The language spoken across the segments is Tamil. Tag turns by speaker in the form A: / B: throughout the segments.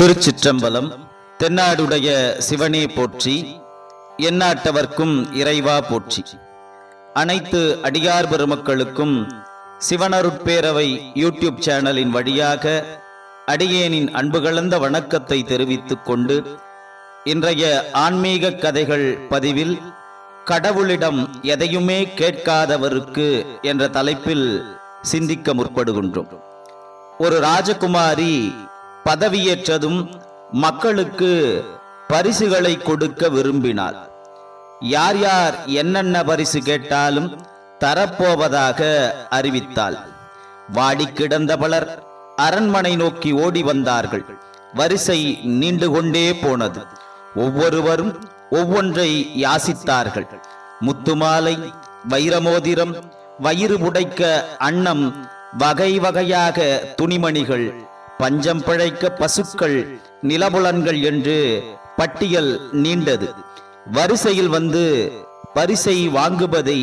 A: திருச்சிற்றம்பலம் தென்னாடுடைய சிவனே போற்றி எந்நாட்டவர்க்கும் இறைவா போற்றி. அனைத்து அடியார் பெருமக்களுக்கும் சிவனருட்பேரவை யூடியூப் சேனலின் வழியாக அடியேனின் அன்பு கலந்த வணக்கத்தை தெரிவித்துக் கொண்டு இன்றைய ஆன்மீக கதைகள் பதிவில் கடவுளிடம் எதையுமே கேட்காதவருக்கு என்ற தலைப்பில் சிந்திக்க முற்படுகின்றோம். ஒரு ராஜகுமாரி பதவியேற்றதும் மக்களுக்கு பரிசுகளை கொடுக்க விரும்பினாள் யார் யார் என்னென்ன பரிசு கேட்டாலும் தரப்போவதாக அறிவித்தாள். வாடி கிடந்த பலர் அரண்மனை நோக்கி ஓடி வந்தார்கள். வரிசை நீண்டு கொண்டே போனது. ஒவ்வொருவரும் ஒவ்வொன்றை யாசித்தார்கள். முத்துமாலை வைரமோதிரம் வயிறு புடைக்க அன்னம் வகை வகையாக துணிமணிகள் பஞ்சம் பிழைக்க பசுக்கள் நிலபுலன்கள் என்று பட்டியல் நீண்டது. வரிசையில் வந்து பரிசை வாங்குவதை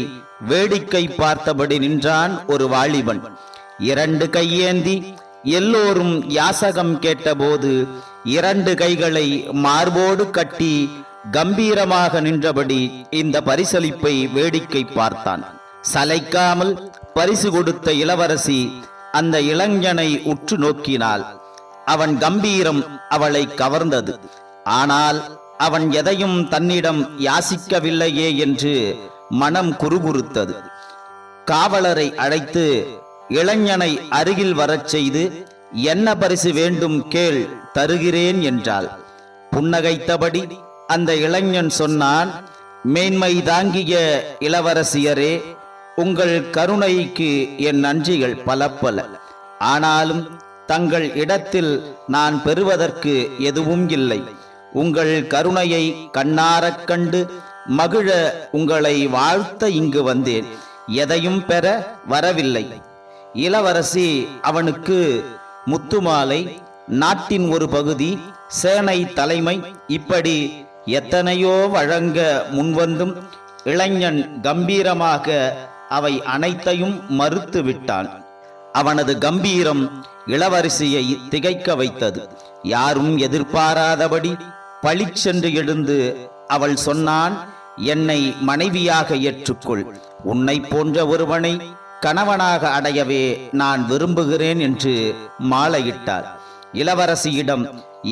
A: வேடிக்கை பார்த்தபடி நின்றான் ஒரு வாலிபன். இரண்டு கையேந்தி எல்லோரும் யாசகம் கேட்டபோது இரண்டு கைகளை மார்போடு கட்டி கம்பீரமாக நின்றபடி இந்த பரிசளிப்பை வேடிக்கை பார்த்தான். சலைக்காமல் பரிசு கொடுத்த இளவரசி அந்த இளைஞனை உற்று நோக்கினாள். அவன் கம்பீரம் அவளை கவர்ந்தது. ஆனால் அவன் எதையும் தன்னிடம் யாசிக்கவில்லையே என்று மனம் குறுகுறுத்தது. காவலரை அழைத்து இளைஞனை அருகில் வரச் செய்து என்ன பரிசு வேண்டும் கேள் தருகிறேன் என்றாள். புன்னகைத்தபடி அந்த இளைஞன் சொன்னான் மேன்மை தாங்கிய இளவரசியரே உங்கள் கருணைக்கு என் நன்றிகள் பல பல ஆனாலும் தங்கள் இடத்தில் நான் பெறுவதற்கு எதுவும் இல்லை. உங்கள் கருணையை கண்ணாரக் கண்டு மகிழ உங்களை வாழ்த்த இங்கு வந்தேன். எதையும் பெற வரவில்லை. இளவரசி அவனுக்கு முத்துமாலை நாட்டின் ஒரு பகுதி சேனை தலைமை இப்படி எத்தனையோ வழங்க முன்வந்தும் இளைஞன் கம்பீரமாக அவை அனைத்தையும் மறுத்து விட்டான் அவனது கம்பீரம் இளவரசியை திகைக்க வைத்தது. யாரும் எதிர்பாராதபடி பளிச்சென்று எழுந்து அவள் சொன்னான் என்னை மனைவியாக ஏற்றுக்கொள். உன்னை போன்ற ஒருவனை கணவனாக அடையவே நான் விரும்புகிறேன் என்று மாலையிட்டார். இளவரசியிடம்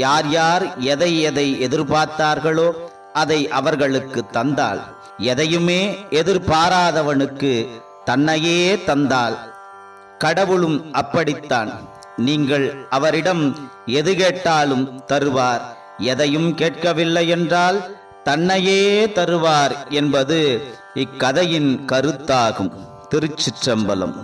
A: யார் யார் எதை எதை எதிர்பார்த்தார்களோ அதை அவர்களுக்கு தந்தாள். எதையுமே எதிர்பாராதவனுக்கு தன்னையே தந்தால். கடவுளும் அப்படித்தான். நீங்கள் அவரிடம் எது கேட்டாலும் தருவார். எதையும் கேட்கவில்லை என்றால் தன்னையே தருவார் என்பது இக்கதையின் கருத்தாகும். திருச்சிற்றம்பலம்.